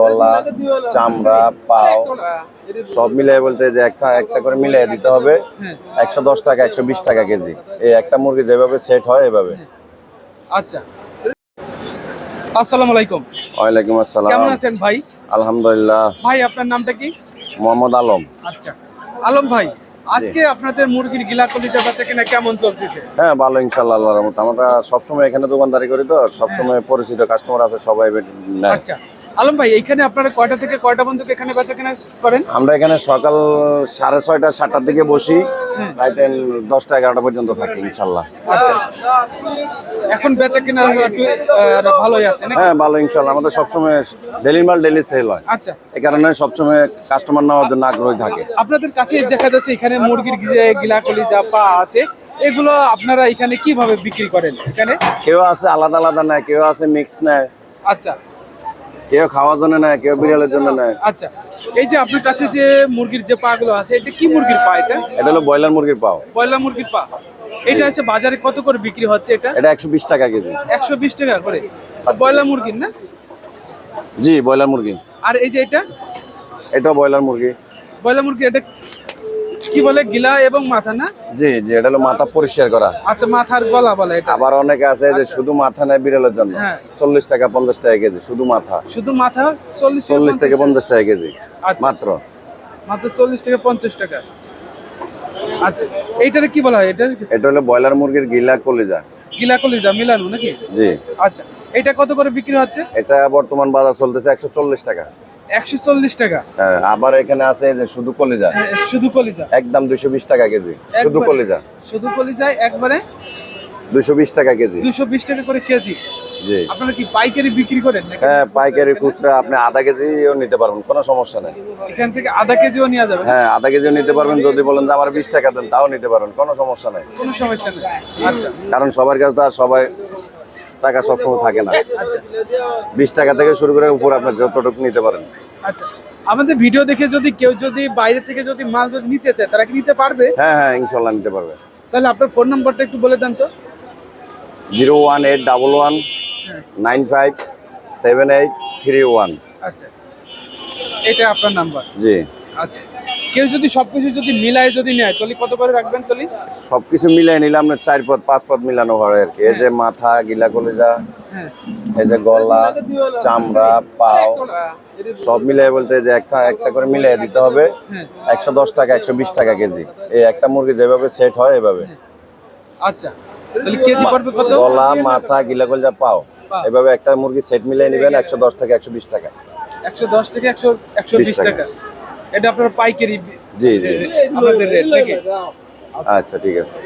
গলা চামড়া পাও সব মিলিয়ে বলতে যে একটা একটা করে মিলিয়ে দিতে হবে। একশো দশ টাকা একশো বিশ টাকা কেজি। এই একটা মুরগি যেভাবে সেট হয় এভাবে। আচ্ছা। আসসালামু আলাইকুম। ওয়ালাইকুম আসসালাম। কেমন আছেন ভাই? আলহামদুলিল্লাহ। ভাই আপনার নামটা কি? মোহাম্মদ আলম। আচ্ছা। আলম ভাই আজকে আপনাদের মুরগির গিলা কলিজা বেচা কিনা কেমন চলতেছে? হ্যাঁ ভালো ইনশাল্লাহ আল্লাহর রহমতে। আমরা সবসময় এখানে দোকানদারি করি তো সবসময় পরিচিত কাস্টমার আছে সবাই আচ্ছা। আলম ভাই এইখানে আপনারা কয়টা থেকে কয়টা পর্যন্ত এখানে বেচা কিনা করেন? আমরা এখানে সকাল সাড়ে ছয়টা সাতটার দিকে বসি। রাইতে দশটা এগারোটা পর্যন্ত থাকি ইনশাল্লাহ। আচ্ছা। এখন বেচা কেনা ভালোই আছে হ্যাঁ ভালো ইনশাল্লাহ। আমাদের সবসময় ডেলি মাল ডেলি সেল হয়। আচ্ছা। এই কারণে সবসময় কাস্টমার নেওয়ার জন্য আগ্রহী থাকে। আপনাদের কাছে দেখা যাচ্ছে এখানে মুরগির যে গিলা কলিজা পা আছে এগুলো আপনারা এখানে কীভাবে বিক্রি করেন এখানে? কেউ আছে আলাদা আলাদা নেয় কেউ আছে মিক্স নেয়। আচ্ছা। কেউ খাওয়ার জন্য নেয় কেউ বিড়ালের জন্য নেয়। আচ্ছা এই যে আপনার কাছে যে মুরগির যে পা গুলো আছে এটা কি মুরগির পা এটা? এটা হলো ব্রয়লার মুরগির পা ব্রয়লার মুরগির পা। এটা আছে বাজারে কত করে বিক্রি হচ্ছে এটা? এটা একশো বিশ টাকা কেজি। একশো বিশ টাকা করে। ব্রয়লার মুরগির না? জি ব্রয়লার মুরগি। আর এই যে এটা? এটা ব্রয়লার মুরগি। ব্রয়লার মুরগি এটা কি বলে গিলা এবং মাথা না? জি জি এটা হলো মাথা পরিষ্কার করা। আচ্ছা মাথার গলা বলে এটা। আবার অনেকে আছে যে শুধু মাথা নেয় বিড়ালের জন্য। হ্যাঁ। চল্লিশ টাকা পঞ্চাশ টাকা কেজি শুধু মাথা। শুধু মাথা চল্লিশ চল্লিশ থেকে পঞ্চাশ টাকা কেজি আচ্ছা। মাত্র। মাত্র চল্লিশ থেকে পঞ্চাশ টাকা। আচ্ছা এইটারে কি বলা হয়? এটা এটা হলো ব্রয়লার মুরগির গিলা কলিজা। গিলা কলিজা মিলানো নাকি? জি। আচ্ছা এটা কত করে বিক্রি হচ্ছে? এটা বর্তমান বাজার চলতেছে একশো চল্লিশ টাকা। একশো চল্লিশ টাকা। হ্যাঁ, আবার এখানে আছে যে শুধু কলিজা। হ্যাঁ, শুধু কলিজা। একদম দুশো বিশ টাকা কেজি শুধু কলিজা। শুধু কলিজায় একবারে দুশো বিশ টাকা কেজি। দুশো বিশ টাকা করে কেজি। জি। আপনারা কি পাইকারি বিক্রি করেন নাকি? হ্যাঁ পাইকারি খুচরা আপনি আধা কেজিও নিতে পারবেন কোনো সমস্যা নেই। এখান থেকে আধা কেজিও নেওয়া যাবে? হ্যাঁ আধা কেজিও নিতে পারবেন যদি বলেন যে আমার বিশ টাকা দেন তাও নিতে পারবেন কোনো সমস্যা নেই। কোনো সমস্যা নেই। আচ্ছা। কারণ সবার কাছে তো আর সবাই টাকা সবসময় থাকে না। বিশ টাকা থেকে শুরু করে উপর আপনার যতটুকু নিতে পারেন। আচ্ছা। আমাদের ভিডিও দেখে যদি কেউ যদি বাইরে থেকে যদি মাল যদি নিতে চায় তারা কি নিতে পারবে? হ্যাঁ হ্যাঁ ইনশাল্লাহ নিতে পারবে। তাহলে আপনার ফোন নাম্বারটা একটু বলে দেন তো। Zero one eight double one nine five seven eight three one. আচ্ছা। এটা আপনার নাম্বার। জি। আচ্ছা। কেউ যদি সবকিছু যদি মিলায় যদি নেয় তাহলে কত করে রাখবেন তাহলে সবকিছু মিলাই নিলে আপনার চার পদ পাঁচ পদ মিলানো হয় আর কি। এই যে মাথা গিলা কলিজা হ্যাঁ। এই যে গলা চামড়া পাও সব মিলিয়ে বলতে যে একটা একটা করে মিলিয়ে দিতে হবে। হ্যাঁ। একশো দশ টাকা একশো বিশ টাকা কেজি। এই একটা মুরগি যেভাবে সেট হয় এভাবে। আচ্ছা। গলা মাথা গিলা কলিজা পাও। পাও। এভাবে একটা মুরগি সেট মিলিয়ে নেবেন একশো দশ টাকা একশো বিশ টাকা। একশো দশ থেকে একশো একশো বিশ 20 টাকা। টাকা। এটা আপনার পাইকারি জি জি আপনাদের রেট নাকি? আচ্ছা ঠিক আছে।